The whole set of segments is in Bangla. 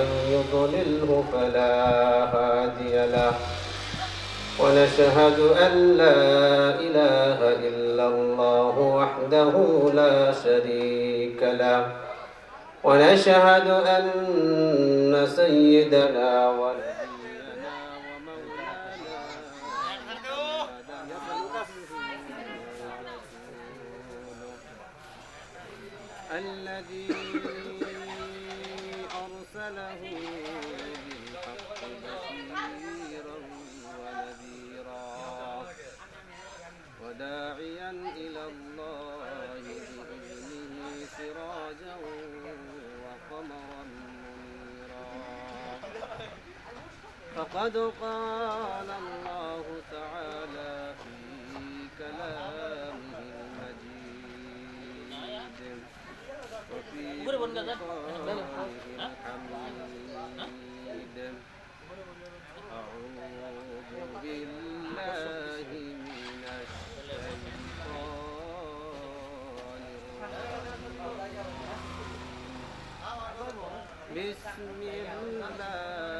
ومن يضلله فلا هادي له. ونشهد أن لا إله إلا الله وحده لا شريك له. ونشهد أن سيدنا ونبينا فقد قال الله تعالى في كلامه المجيد وفي فرقانه الحميد أعوذ بالله من الشيطان الرجيم. بسم الله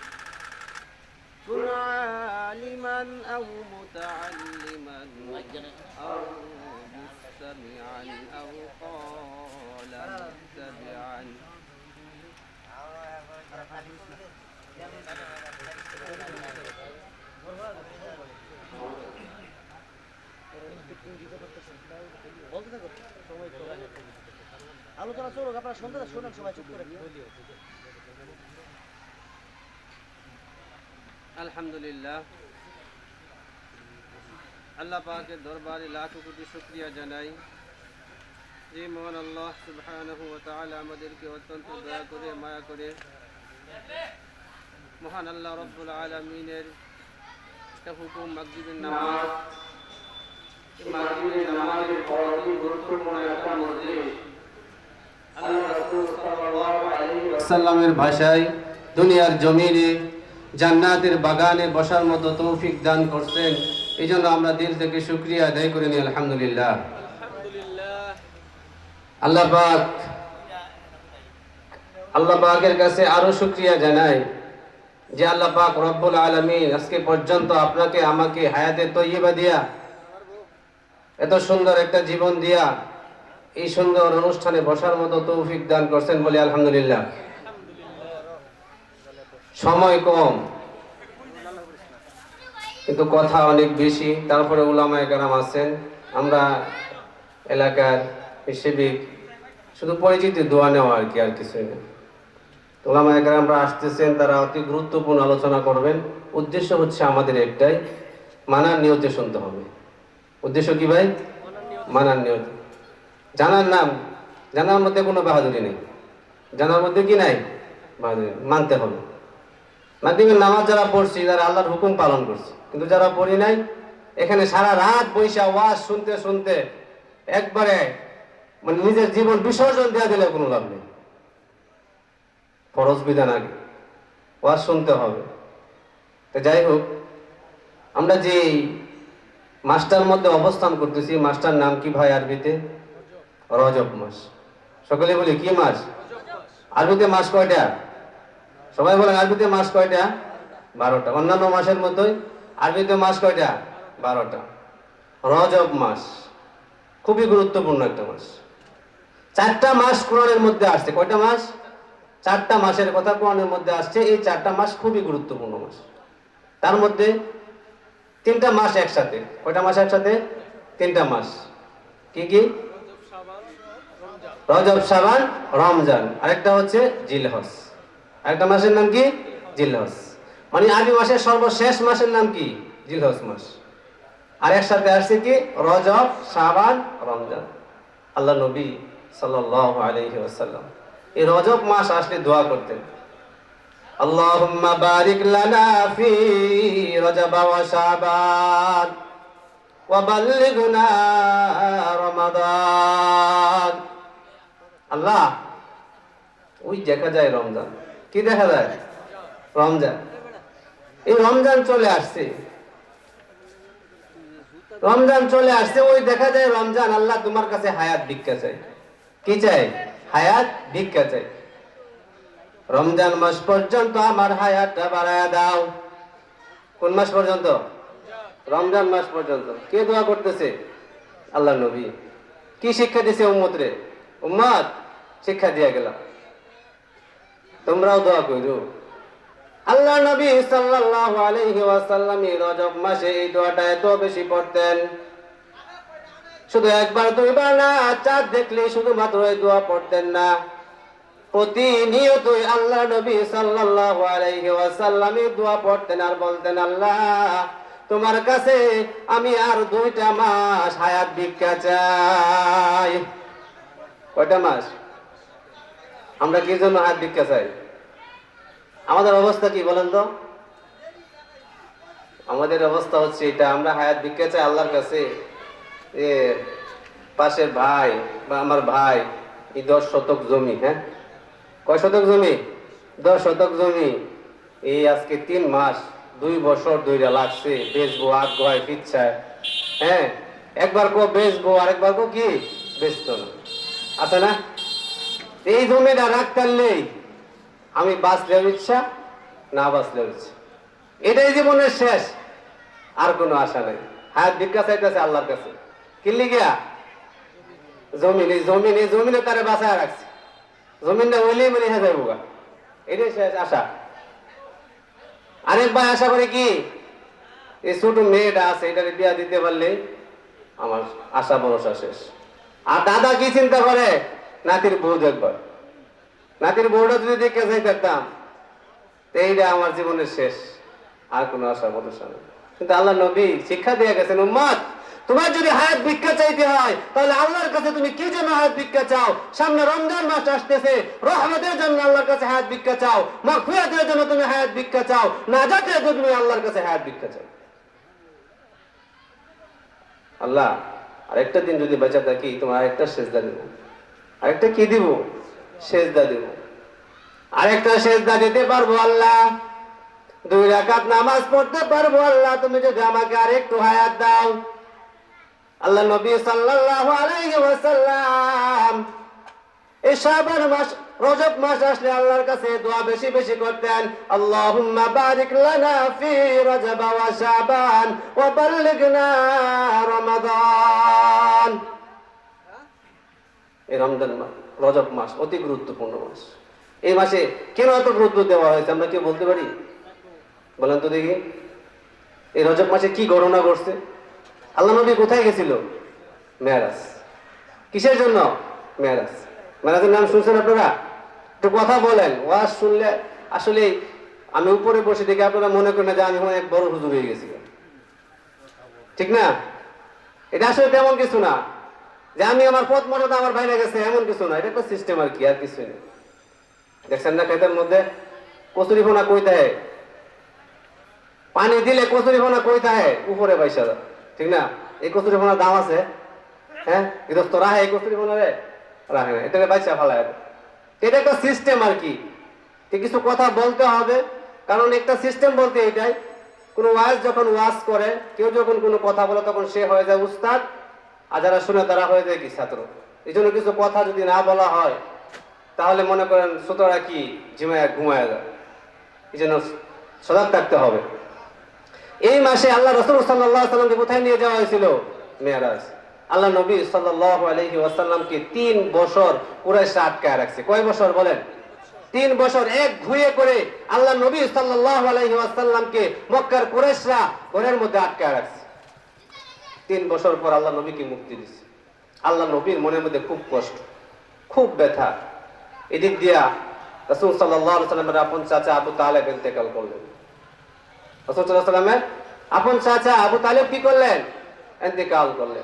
كن عالما أو متعلما أو مستمعا أو قال متبعا আলোচনা চলুক আপনারা শুনতে শোনেন সবাই চুপ করে আলহামদুলিল্লাহ। আল্লাহ পাকের দরবারে লাখ কোটি শুক্রিয়া জানাই। যে মহান আল্লাহ সুবহানাহু আমাদেরকে অত্যন্ত দয়া করে, মায়া করে। মহান আল্লাহ রব্বুল একটা হুকুম, মাগরিবের নামাজ। ভাষায় দুনিয়ার জমিনে জান্নাতের বাগানে বসার মতো তৌফিক দান করছেন। এই জন্য আমরা দিল থেকে শুক্রিয়া আদায় করে নিই, আলহামদুলিল্লাহ। আল্লাহ পাক, আল্লাহ কাছে আরও শুক্রিয়া জানাই যে আল্লাহ পাক রব্বুল আলমিন আজকে পর্যন্ত আপনাকে, আমাকে হায়াতে তৈবা দিয়া, এত সুন্দর একটা জীবন দিয়া এই সুন্দর অনুষ্ঠানে বসার মতো তৌফিক দান করছেন বলে আলহামদুলিল্লাহ। সময় কম। কিন্তু কথা অনেক বেশি, তারপরে উলামায় কারাম আছেন আমরা এলাকার হিসেবে শুধু পরিচিতি দোয়া নেওয়া আর কি, আর কিছু না। ওলামায় কারামরা আসতেছেন, তারা অতি গুরুত্বপূর্ণ আলোচনা করবেন। উদ্দেশ্য হচ্ছে আমাদের একটাই, মানার নিয়তে শুনতে হবে। উদ্দেশ্য কি ভাই? মানার নিয়ত। জানার নাম, জানার মধ্যে কোনো বাহাদুরি নেই। জানার মধ্যে কি নাই? বাহাদুরি মানতে হবে। মাধ্যমিক নামাজ যারা পড়ছি তারা আল্লাহর হুকুম পালন করছে। কিন্তু যারা পড়ি নাই, এখানে সারা রাত বৈশা ওয়াজ শুনতে শুনতে একবারে মানে নিজের জীবন বিসর্জন দেওয়া দিলে কোনো লাভ নেই। ফরজ বিধান আগে, ওয়াজ শুনতে হবে। তো যাই হোক, আমরা যে মাসটার মধ্যে অবস্থান করতেছি, মাসটার নাম কি ভাই আরবিতে? রজব মাস। সকলে বলি, কি মাস? আরবিতে মাস কয়টা? সবাই বলেন আরবিতে মাস কয়টা? বারোটা। অন্যান্য মাসের মতোই আরবিতে মাস কয়টা? বারোটা। রজব মাস। খুবই গুরুত্বপূর্ণ একটা মাস। চারটা মাস কোরআনের মধ্যে আসছে। কয়টা মাস? চারটা মাসের কথা কোরআনের মধ্যে আসছে। এই চারটা মাস খুবই গুরুত্বপূর্ণ মাস। তার মধ্যে তিনটা মাস একসাথে। কয়টা মাস একসাথে? তিনটা মাস। কি কি? রজব সাবান রমজান। আরেকটা হচ্ছে জিলহস আরেকটা মাসের নাম কি? জিলহস মানে আরবি মাসের সর্বশেষ মাসের নাম কি? জিলহস মাস। আর একসাথে আসছে কি? রজব সাবান রমজান। আল্লাহ নবী সাল্লাল্লাহু আলাইহি ওয়াসাল্লাম। এই রজব মাস আসলে দোয়া করতেন। শাবান আল্লাহ, ওই দেখা যায় রমজান। কি দেখা যায়? রমজান। এই রমজান চলে আসছে। রমজান চলে আসছে, ওই দেখা যায় রমজান আল্লাহ তোমার কাছে হায়াত ভিক্ষা চাই কি চাই হায়াত ভিক্ষা চাই রমজান মাস পর্যন্ত আমার হায়াতটা বাড়ায় দাও। কোন মাস পর্যন্ত? রমজান মাস পর্যন্ত। কে দোয়া করতেছে? আল্লাহ নবী। কি শিক্ষা দিছে উম্মত রে উম্মত, শিক্ষা দিয়া গেলাম। তোমরাও দোয়া করো। আল্লাহ নবী সাল্লাল্লাহু আলাইহি ওয়াসাল্লাম রজব মাসে এই দোয়াটা এত বেশি পড়তেন। শুধু একবার, দুইবার না চাঁদ দেখলে শুধুমাত্র এই দোয়া পড়তেন না। প্রতিনিয়তই আল্লাহ নবী সাল্লাল্লাহু আলাইহি ওয়াসাল্লাম দোয়া পড়তেন আর বলতেন, আল্লাহ, তোমার কাছে আমি আর দুইটা মাস হায়াত ভিক্ষা চাই। কয়টা মাস? আমরা কি জন্য হায়াত ভিক্ষা চাই? আমাদের অবস্থা কি বলেন তো? আমাদের অবস্থা হচ্ছে এটা, আমরা হায়াত ভিক্ষা চাই আল্লাহর কাছে। এ, পাশের ভাই বা আমার ভাই, এই দশ শতক জমি হ্যাঁ? কয় শতক জমি? দশ শতক জমি। এই আজকে তিন মাস, দুই বছর দুইটা লাগছে বেচবো আগ্রহায় ইচ্ছায় হ্যাঁ একবার কো বেচবো আরেকবার কো কি? বেচতো না। আছে না? এই জমিটা রাখতে নেই। আমি বাঁচলেও ইচ্ছা, না বাঁচলেও ইচ্ছা। এটাই জীবনের শেষ, আর কোনো আশা নেই। হায়াত ভিক্ষা চাইতেছে আল্লাহর কাছে। কিনলি গিয়া জমিন এই জমিন এই জমিনে তারে বাঁচায় রাখছে। জমিনটা ওইলেই মানে হয়ে যাব গা। এটাই শেষ আশা। আরেক ভাই আশা করে কি, এই ছোট মেয়েটা আছে, এটারে বিয়া দিতে পারলে আমার আশা ভরসা শেষ। আর দাদা কি চিন্তা করে? নাতির বউ দেখবার নাতির বউটা যদি দেখে যাই দেখতাম এইটা আমার জীবনের শেষ। আর কোনো আশা নেই। কিন্তু আল্লাহ নবী শিক্ষা দিয়ে গেছেন, উম্মত, তোমার যদি হায়াত ভিক্ষা চাইতে হয়, তাহলে আল্লাহর কাছে তুমি কি জন্য হায়াত ভিক্ষা চাও? সামনে রমজান মাস আসতেছে, রহমতের জন্য আল্লাহর কাছে হায়াত ভিক্ষা চাও, মাগফিরাতের জন্য তুমি হায়াত ভিক্ষা চাও, নাজাতের জন্য তুমি আল্লাহর কাছে হায়াত ভিক্ষা চাও। আল্লাহ, আরেকটা দিন যদি বেঁচে থাকি, তোমার আরেকটা সেজদা দেব। আরেকটা কি দিব? সেজদা দেব। আরেকটা সেজদা দিতে পারব আল্লাহ। দুই রাকাত নামাজ পড়তে পারব আল্লাহ। তুমি যদি আমাকে আরেকটু হায়াত দাও। আল্লাহ নবী সাল্লাল্লাহু আলাইহি ওয়াসাল্লাম এই শাবান মাস, রজব মাস আসলে আল্লাহর কাছে দোয়া বেশি বেশি করতেন। আল্লাহুম্মা বারিক লানা ফি রজব ওয়া শাবান ওয়া বাল্লিগনা রমাদান। এই রমজান মাস রজব মাস অতি গুরুত্বপূর্ণ মাস। এই মাসে কেন এত গুরুত্ব দেওয়া হয়েছে? আমরা কেউ বলতে পারি? বলেন তো দেখি। এই রজব মাসে কি গণনা করছে আল্লাহ নবী কোথায় গেছিল? মেয়ারাজ। কিসের জন্য? মেয়ারাজ। মেয়ারাজের নাম শুনছেন আপনারা? একটু কথা বলেন। ওয়াজ শুনলে আসলে আমি উপরে বসে দেখে আপনারা মনে করেন যে আমি অনেক বড় হুজুর হয়ে গেছি ঠিক না? এটা আসলে তেমন কিছু না। যে আমি আমার পথ মর্যাদা আমার বাইরে গেছে, এমন কিছু না। এটা একটা সিস্টেম আর কি, আর কিছু নেই দেখছেন না খেতের মধ্যে? কচুরি ফোনা কই দেয় পানি দিলে কচুরি ফোনা কই থাকে উপরে পয়সা ঠিক না? এই কচুরি ফোনার দাম আছে। হ্যাঁ? গৃহস্থ রাহে এই কচুরি ফোনা রে। রাখে না এটাকে পয়সা ফালায় দেয়। এটা একটা সিস্টেম আর কি। কিছু কথা বলতে হবে, কারণ একটা সিস্টেম বলতে এটাই। কোনো ওয়াজ যখন ওয়াজ করে, কেউ যখন কোনো কথা বলে, তখন সে হয়ে যায় উস্তাদ। আর যারা শুনে তারা হয়ে যায় কি ছাত্র? এই জন্য কিছু কথা যদি না বলা হয়, তাহলে মনে করেন শ্রোতারা কি ঝিমায় ঘুমায় যায়। এই জন্য সজাগ থাকতে হবে। এই মাসে আল্লাহ রসুল সাল্লাহ সাল্লামকে কোথায় নিয়ে যাওয়া হয়েছিল? মেয়ারাজ। আল্লাহ নবী আলাইহি ওয়াসাল্লামকে তিন বছর কুরাইশরা আটকায় রাখছে। কয় বছর বলেন? তিন বছর এক ঘুয়ে করে আল্লাহ নবী সাল্লাল্লাহু আলাইহি ওয়াসাল্লামকে মক্কার কুরাইশরা ঘরের মধ্যে আটকায় রাখছে। তিন বছর পর আল্লাহ নবীকে মুক্তি দিছে। আল্লাহ নবীর মনের মধ্যে খুব কষ্ট, খুব ব্যথা। এদিক দিয়া রসুল সাল্লামের আপন চাচা আবু তালেব ইন্তেকাল করলেন। রসুল আপন চাচা আবু তালেব কি করলেন? ইন্তেকাল করলেন।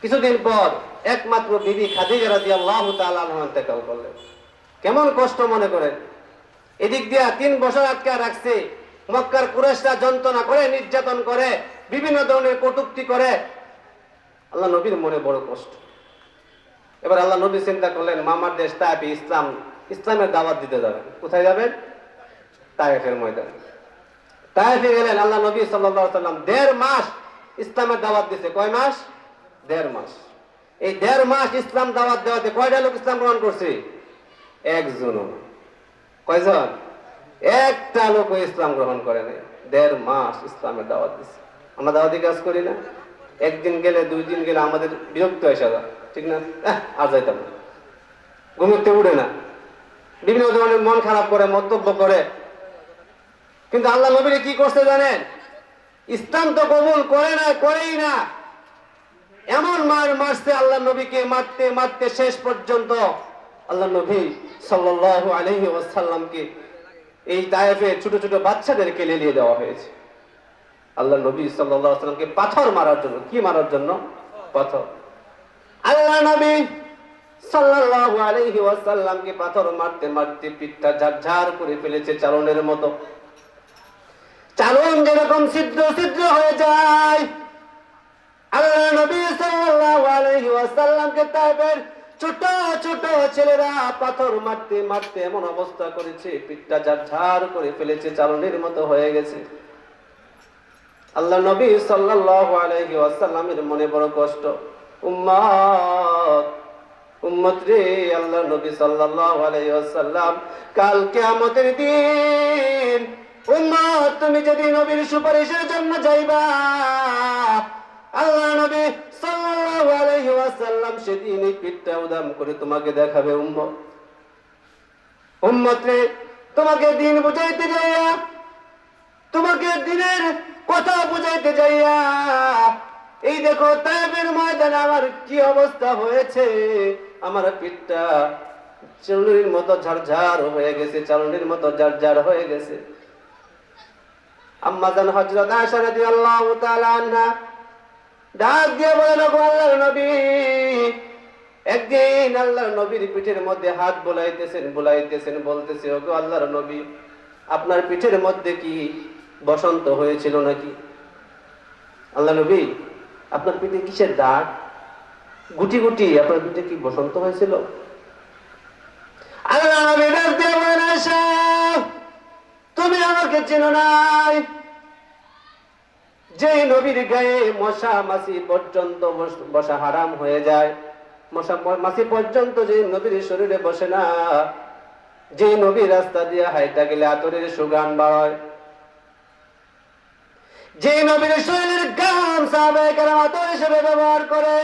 কিছুদিন পর একমাত্র বিবি খাদিজা আনহা ইন্তেকাল করলেন। কেমন কষ্ট মনে করেন? এদিক দিয়া তিন বছর আটকে রাখছে মক্কার কুরেশরা যন্ত্রণা করে, নির্যাতন করে, বিভিন্ন ধরনের কটুক্তি করে। আল্লাহ নবীর মনে বড় কষ্ট। এবার আল্লাহ নবী চিন্তা করলেন, মামার দেশ তাইফে ইসলাম, ইসলামের দাওয়াত দিতে যাবেন কোথায় যাবেন তাইফের ময়দান। তাইফে গেলেন, আল্লাহ নবী সাল্লাম দেড় মাস ইসলামের দাওয়াত দিছে। কয় মাস? দেড় মাস। এই দেড় মাস ইসলাম দাওয়াত দেওয়াতে কয়টা লোক ইসলাম গ্রহণ করছে? একজনও না। কয়জন? একটা লোক ইসলাম গ্রহণ করে নাই। দেড় মাস ইসলামের দাওয়াত দিছে। আমরা দাওয়াতি কাজ করি না। একদিন গেলে, দুই দিন গেলে আমাদের বিরক্ত এসে ঠিক না? আর যাইতাম না। ঘুমোতে উঠে না। বিভিন্ন ধরনের মন খারাপ করে, মন্তব্য করে। কিন্তু আল্লাহ নবীরে কি করতে জানেন? ইসলাম তো কবুল করে না, করেই না। এমন মার মারছে আল্লাহ নবীকে মারতে মারতে শেষ পর্যন্ত আল্লাহ নবী সাল্লাল্লাহু আলাইহি ওয়াসাল্লামকে এই তায়েফে ছোট ছোট বাচ্চাদেরকে লেলিয়ে দেওয়া হয়েছে। আল্লাহ নবী ওয়াসাল্লামকে পাথর মারার জন্য। কি মারার জন্য? পাথর। আল্লাহ নবী সাল্লাল্লাহু পাথর ছোট ছোট ছেলেরা পাথর মারতে মারতে এমন অবস্থা করেছে, পিঠটা যার ঝাড় করে ফেলেছে চালনের মতো হয়ে গেছে। আল্লাহ নবী সাল্লাল্লাহু আলাইহি ওয়াসাল্লামের মনে বড় কষ্ট। উম্মত উম্মত রে, আল্লাহ নবী সাল্লাল্লাহু আলাইহি ওয়াসাল্লাম, কাল কিয়ামতের দিন, উম্মত, তুমি যদি নবীর সুপারিশের জন্য যাইবা, আল্লাহ নবী আলাইহি সেদিন এই পিঠটা উদাম করে তোমাকে দেখাবে উম্মত। উম্মত তোমাকে দিন বুঝাইতে যাইয়া, তোমাকে দিনের কথা বুঝাইতে যাইয়া, এই দেখো তাইবের ময়দানে আমার কি অবস্থা হয়েছে, আমার পিঠটা চালনির মতো ঝাড়ঝাড় হয়ে গেছে, চালনির মতো ঝাড়ঝাড় হয়ে গেছে। আম্মাজান হযরত আয়েশা রাদিয়াল্লাহু তাআলা আনহা ডাক নবী। আল্লাহর নবীর পিঠের মধ্যে হাত বুলাইতেছেন বুলাইতেছেন, বলতেছে আল্লাহর নবী, আপনার পিঠের মধ্যে কি বসন্ত হয়েছিল নাকি? আল্লাহ নবী, আপনার পিঠে কিসের দাগ? গুটি গুটি, আপনার পিঠে কি বসন্ত হয়েছিল? আল্লাহ নবী তুমি আমাকে চেনো নাই। যে নবীর গায়ে মশা মাছি পর্যন্ত বসা হারাম হয়ে যায়। মশা মাছি পর্যন্ত যে নবীর শরীরে বসে না যে নবীর রাস্তা দিয়ে হাইটা গেলে আতরের সুগান বাড়ায়। যে নবীর শরীরের ঘাম সাহাবায়ে কেরাম আতর হিসেবে ব্যবহার করে।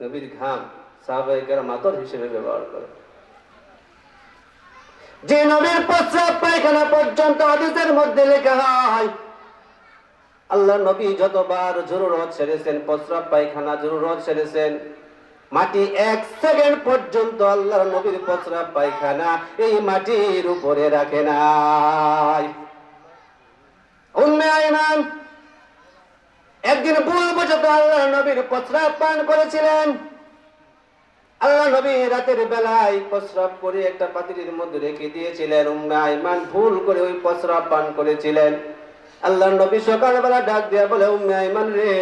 নবীর ঘাম সাহাবায়ে কেরাম আতর হিসেবে ব্যবহার করে। যে নবীর প্রস্রাব পায়খানা পর্যন্ত হাদিসের মধ্যে লেখা হয় আল্লাহ নবী যতবার জরুরত সেরেছেন, প্রস্রাব পায়খানা জরুরত সেরেছেন, মাটি এক সেকেন্ড পর্যন্ত আল্লাহ নবীর প্রস্রাব পায়খানা এই মাটির উপরে রাখে নাই। আইমান একদিন ভুল বুঝত আল্লাহ নবীর প্রস্রাব পান করেছিলেন। আল্লাহ নবী রাতের বেলায় প্রস্রাব করে একটা পাতিলের মধ্যে রেখে দিয়েছিলেন উম্মে আইমান ভুল করে ওই প্রস্রাব পান করেছিলেন। আল্লাহ নবী সকালবেলা ডাক দিয়া বলে, উম্মে আইমান রে,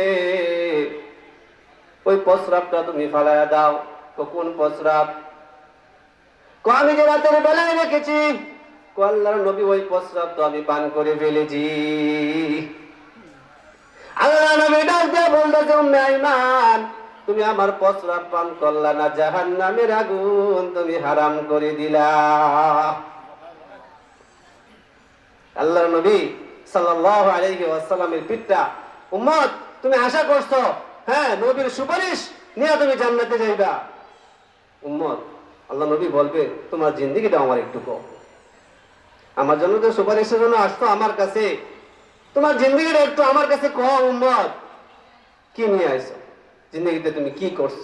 ওই প্রস্রাবটা তুমি ফালায়া দাও। কোন প্রস্রাব? কো, আমি যে রাতের বেলায় রেখেছি। কো, আল্লাহর নবী, ওই প্রস্রাব তো আমি পান করে ফেলেছি। আল্লাহ নবী ডাক দিয়া বলতেছে, উম্মে আইমান, তুমি আমার প্রস্রাব পান করলা না জাহান নামের আগুন তুমি হারাম করে দিলা। আল্লাহর নবী সাল্লাল্লাহু আলাইহি ওয়াসাল্লামের পিঠটা উম্মত, তুমি আশা করছ হ্যাঁ নবীর সুপারিশ নিয়ে তুমি জান্নাতে যাইবা। উম্মত, আল্লাহ নবী বলবে, তোমার জিন্দগিটা আমার একটু কম আমার জন্য তো সুপারিশের জন্য আসতো আমার কাছে। তোমার জিন্দগিটা একটু আমার কাছে কম উম্মত। কি নিয়ে আইছো? জিন্দগিতে তুমি কি করছ?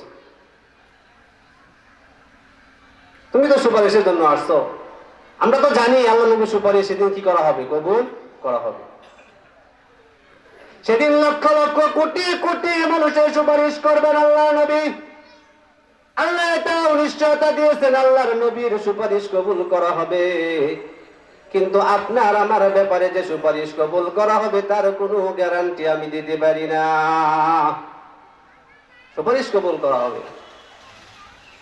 তুমি তো সুপারিশের জন্য আসছো। আমরা তো জানি আল্লাহ নবী সুপারিশ সেদিন কি করা হবে। কবুল করা হবে। সেদিন লক্ষ লক্ষ কোটি কোটি মানুষের সুপারিশ করবেন আল্লাহ নবী। আল্লাহ এটাও নিশ্চয়তা দিয়েছেন, আল্লাহর নবীর সুপারিশ কবুল করা হবে। কিন্তু আপনার আমার ব্যাপারে যে সুপারিশ কবুল করা হবে, তার কোনো গ্যারান্টি আমি দিতে পারি না। সুপারিশ কবুল করা হবে।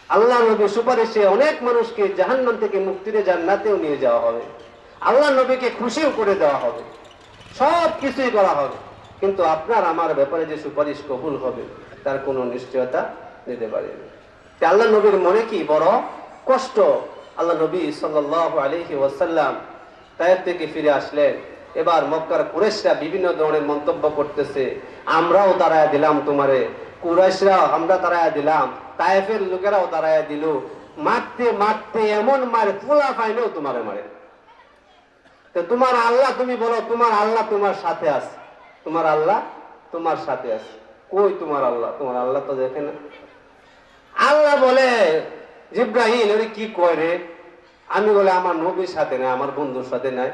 আল্লাহ নবী সুপারিশে অনেক মানুষকে জাহান্নাম থেকে মুক্তিতে জান্নাতেও নিয়ে যাওয়া হবে। আল্লাহ নবীকে খুশিও করে দেওয়া হবে। সব কিছুই করা হবে। কিন্তু আপনার আমার ব্যাপারে যে সুপারিশ কবুল হবে, তার কোনো নিশ্চয়তা দিতে পারি না আল্লাহ নবীর মনে কি বড় কষ্ট? আল্লাহ নবী সাল্লাল্লাহু আলাইহি ওয়াসাল্লাম তায়ের থেকে ফিরে আসলেন। এবার মক্কার কুরেশরা বিভিন্ন ধরনের মন্তব্য করতেছে। আমরাও তারায় দিলাম তোমারে। কুরাইশরা আমরা তারায় দিলাম। তায়েফের লোকেরাও তারায় দিল। মারতে মারতে এমন মারে ফুলা পাইলেও তোমারে মারে। তো তোমার আল্লাহ তুমি বলো, তোমার আল্লাহ তোমার সাথে আছে। তোমার আল্লাহ তোমার সাথে আছে। কই তোমার আল্লাহ? তোমার আল্লাহ তো দেখে না। আল্লাহ বলে, জিব্রাহিম ওরে কি কয় রে? আমি বলে, আমার নবীর সাথে নাই, আমার বন্ধুর সাথে নাই।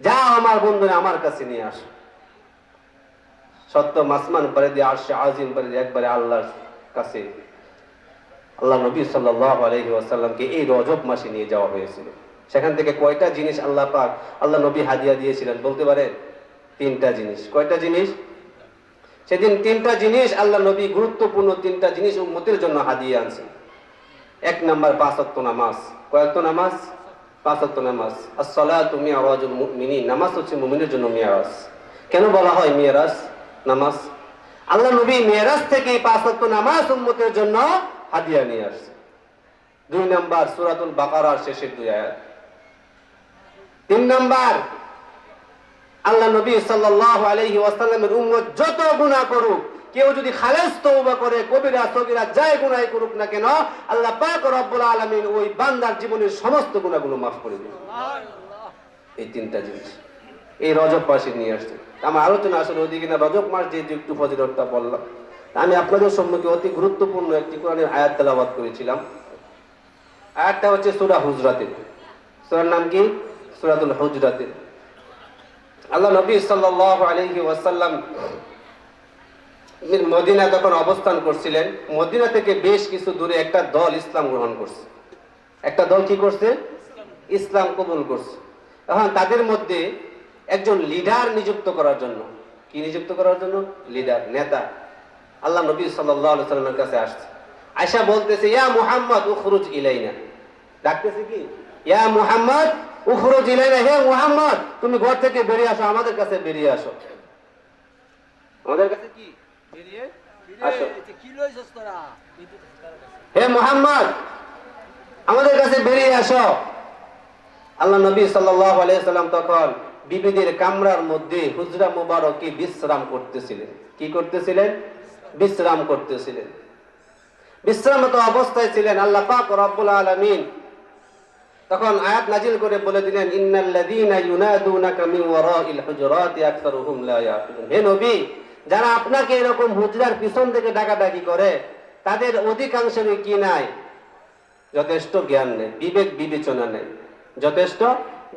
যা আমার বন্ধু আমার কাছে নিয়ে আসো। সত্য মাসমান পরে দিয়ে আসছে, আজিম পরে দিয়ে একবারে আল্লাহর কাছে। আল্লাহ নবী সাল্লাল্লাহু আলাইহি ওয়াসাল্লামকে এই রজব মাসে নিয়ে যাওয়া হয়েছিল। সেখান থেকে কয়টা জিনিস আল্লাহ পাক, আল্লাহ নবী হাদিয়া দিয়েছিলেন, বলতে পারেন? তিনটা জিনিস। কয়টা জিনিস? সেদিন তিনটা জিনিস আল্লাহ নবী গুরুত্বপূর্ণ তিনটা জিনিস উম্মতের জন্য হাদিয়ে আনছেন। এক নাম্বার পাঁচত্ব নামাজ। কয়েকত নামাজ? পাঁচত্ব নামাজ। আসসালাতু মিয়ারাজুল মিনি নামাজ হচ্ছে মুমিনের জন্য মিয়ারাজ কেন বলা হয় মিয়ারাজ নামাজ। আল্লাহ নবী মিয়ারাজ থেকে পাঁচত্ব নামাজ উম্মতের জন্য হাদিয়া নিয়ে আসছে দুই নাম্বার, সূরাতুল বাকারার শেষের দুই আয়াত। তিন নাম্বার, আল্লাহ নবী সাল্লাল্লাহু আলাইহি ওয়াসাল্লামের উম্মত যত গুনাহ করুক, কেউ যদি খালেস তওবা করে, কবিরা, সগীরা যাই গুনাহ করুক না কেন, আল্লাহ পাক রব্বুল আলামিন ওই বান্দার জীবনের সমস্ত গুনাহগুলো মাফ করে দিবেন। এই তিনটা জিনিস। এই রজব মাসে নিয়ে আসছে। আমার আলোচনা আসলে ওদিকে না, রজব মাস যে একটু ফজিলতটা বললাম আমি আপনাদের সম্মুখে অতি গুরুত্বপূর্ণ একটি কোরআনের আয়াত তেলাওয়াত করেছিলাম। আয়াতটা হচ্ছে সূরা হুজরাতের সূরার নাম কি? সূরাতুল হুজরাতের আল্লাহ নবী সাল্লাল্লাহু আলাইহি ওয়াসাল্লাম মদিনা তখন অবস্থান করছিলেন, মদিনা থেকে বেশ কিছু দূরে একটা দল ইসলাম গ্রহণ করছে। একটা দল কি করছে? ইসলাম কবুল করছে। এখন তাদের মধ্যে একজন লিডার নিযুক্ত করার জন্য। কি নিযুক্ত করার জন্য? লিডার, নেতা। আল্লাহ নবী সাল্লামের কাছে আসছে। আয়সা বলতেছে, ইয়া মুহাম্মদ, উখরুজ ইলাইনা। ডাকতেছে কি? ইয়া মুহাম্মদ উখরুজ ইলাইনা হে মুহাম্মদ তুমি ঘর থেকে বেরিয়ে আসো আমাদের কাছে বেরিয়ে আসো। আমাদের কাছে কি? বেরিয়ে? আসো। কি লইছস তোরা? হে মোহাম্মদ আমাদের কাছে বেরিয়ে আসো। আল্লাহ নবী সাল্লাল্লাহু আলাইহি সাল্লাম তখন বিবিদের কামরার মধ্যে হুজরা মুবারকে বিশ্রাম করতেছিলেন। কি করতেছিলেন? বিশ্রাম করতেছিলেন। বিশ্রামত অবস্থায় ছিলেন আল্লাহ পাক রব্বুল আলামিন। তখন আয়াত নাজিল করে বলে দিলেন, ইন্নাল্লাযীনা ইউনাদুনাকা মিন ওয়ারাইল হুজুরাতি আকসারুহুম লা হে নবী, যারা আপনাকে এরকম হুজরার পিছন থেকে ডাকাডাকি করে, তাদের অধিকাংশেরই কি নাই? যথেষ্ট জ্ঞান নেই, বিবেক বিবেচনা নেই। যথেষ্ট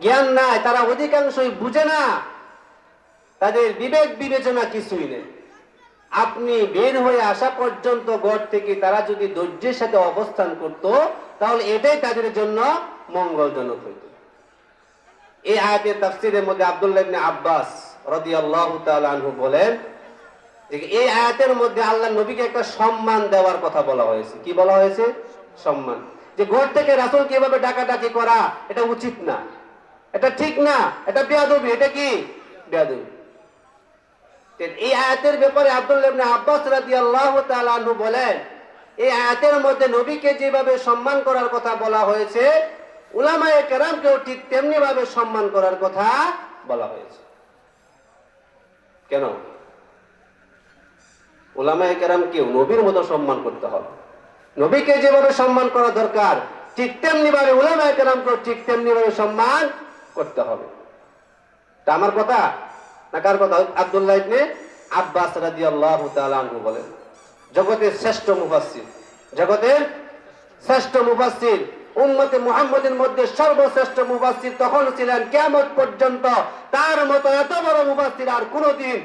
জ্ঞান নাই, তারা অধিকাংশই বুঝে না। তাদের বিবেক বিবেচনা কিছুই নেই। আপনি বের হয়ে আসা পর্যন্ত গড় থেকে তারা যদি ধৈর্যের সাথে অবস্থান করত, তাহলে এটাই তাদের জন্য মঙ্গলজনক হইত। এই আয়াতের তাফসিরের মধ্যে আব্দুল্লাহ ইবনে আব্বাস রাদিয়াল্লাহু তাআলা আনহু বলেন যে এই আয়াতের মধ্যে আল্লাহ নবীকে একটা সম্মান দেওয়ার কথা বলা হয়েছে। কি বলা হয়েছে? সম্মান। যে ঘর থেকে রাসূলকে এভাবে ডাকাডাকি করা, এটা উচিত না। এটা ঠিক না। এটা বেয়াদবি। এটা কি? বেয়াদবি। এই আয়াতের ব্যাপারে আব্দুল্লাহ ইবনে আব্বাস রাদিয়াল্লাহু তাআলা আনহু বলেন, এই আয়াতের মধ্যে নবীকে যেভাবে সম্মান করার কথা বলা হয়েছে উলামায়ে কেরামকেও ঠিক তেমনি ভাবে সম্মান করার কথা বলা হয়েছে। কেন? ওলামায়ে কেরামকেও নবীর মতো সম্মান করতে হবে। নবীকে যেভাবে সম্মান করা দরকার, ঠিক তেমনি ভাবে ওলামায়ে কেরামকেও ঠিক তেমনি ভাবে সম্মান করতে হবে। তা আমার কথা না কার কথা? আব্দুল্লাহ ইবনে আব্বাস রাদিয়াল্লাহু তাআলা আনহু বলেন, জগতের শ্রেষ্ঠ মুফাসসির। জগতের শ্রেষ্ঠ মুফাসসির উম্মতে মুহাম্মদের মধ্যে সর্বশ্রেষ্ঠ মুবাসির তখন ছিলেন কেমন পর্যন্ত। তার মতো এত বড় মুবাসির আর কোনোদিন